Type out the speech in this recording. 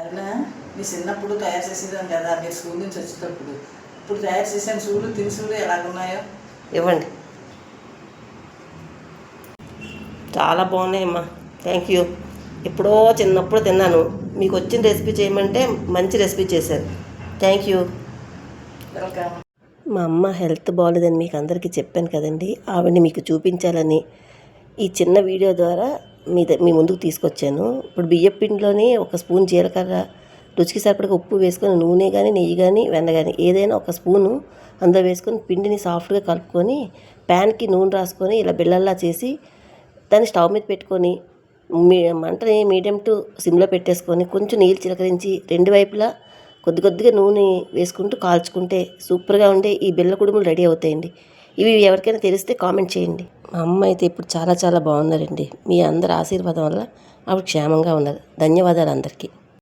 అరుణ మీ చిన్నప్పుడు తయారు చేసేదాం కదా మీరు స్కూల్ నుంచి వచ్చేటప్పుడు. ఇప్పుడు తయారు చేసాను చూడు తిని చూడు ఎలాగున్నాయో? ఇవ్వండి. చాలా బాగున్నాయమ్మా. థ్యాంక్ యూ ఎప్పుడో చిన్నప్పుడు తిన్నాను. మీకు వచ్చిన రెసిపీ చేయమంటే మంచి రెసిపీ చేశారు. థ్యాంక్ యూ వెల్కమ్ మా అమ్మ హెల్త్ బాగాలేదని మీకు అందరికీ చెప్పాను కదండి. ఆవిడని మీకు చూపించాలని ఈ చిన్న వీడియో ద్వారా మీ ద- మీ ముందుకు తీసుకొచ్చాను. ఇప్పుడు బియ్యం పిండిలోనే ఒక స్పూన్ జీలకర్ర రుచికి సరిపడగా ఉప్పు వేసుకొని నూనె కానీ నెయ్యి కానీ వెన్న కానీ ఏదైనా ఒక స్పూను అందులో వేసుకొని పిండిని సాఫ్ట్గా కలుపుకొని ప్యాన్కి నూనె రాసుకొని ఇలా బిళ్ళల్లా చేసి దాన్ని స్టవ్ మీద పెట్టుకొని మీ మంటని మీడియం టు సిమ్లో పెట్టేసుకొని కొంచెం నీళ్ళు చిలకరించి రెండు వైపులా కొద్ది కొద్దిగా నూనె వేసుకుంటూ కాల్చుకుంటే సూపర్గా ఉండే ఈ బిళ్ళ కుడుములు రెడీ అవుతాయండి. ఇవి ఎవరికైనా తెలిస్తే కామెంట్ చేయండి. మా అమ్మ అయితే ఇప్పుడు చాలా చాలా బాగున్నారండి. మీ అందరి ఆశీర్వాదం వల్ల ఆవిడ క్షేమంగా ఉన్నారు. ధన్యవాదాలు అందరికీ.